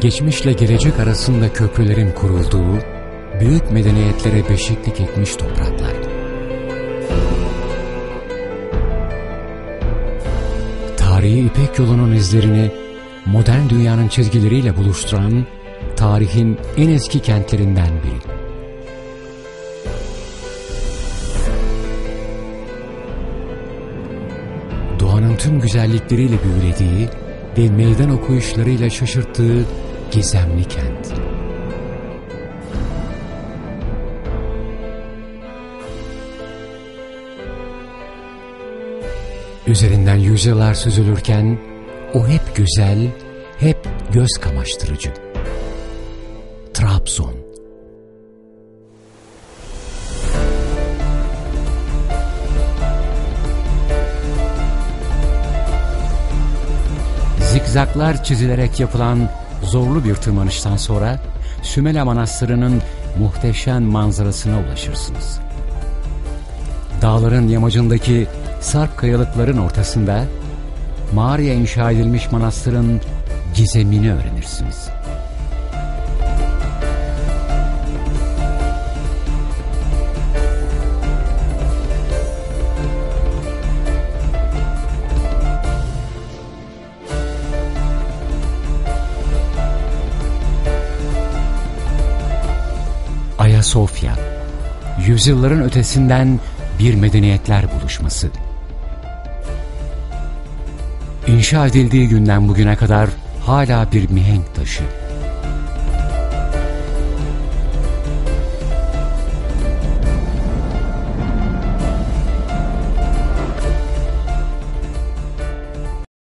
Geçmişle gelecek arasında köprülerin kurulduğu, büyük medeniyetlere beşiklik etmiş topraklar. Tarihi İpek yolunun izlerini modern dünyanın çizgileriyle buluşturan tarihin en eski kentlerinden biri. Doğanın tüm güzellikleriyle büyülediği ve meydan okuyuşlarıyla şaşırttığı gizemli kent. Üzerinden yüzyıllar süzülürken o hep güzel, hep göz kamaştırıcı. Trabzon Zikzaklar çizilerek yapılan zorlu bir tırmanıştan sonra Sümela Manastırı'nın muhteşem manzarasına ulaşırsınız. Dağların yamacındaki sarp kayalıkların ortasında mağaraya inşa edilmiş manastırın gizemini öğrenirsiniz. Ayasofya, yüzyılların ötesinden bir medeniyetler buluşması. İnşa edildiği günden bugüne kadar hala bir mihenk taşı.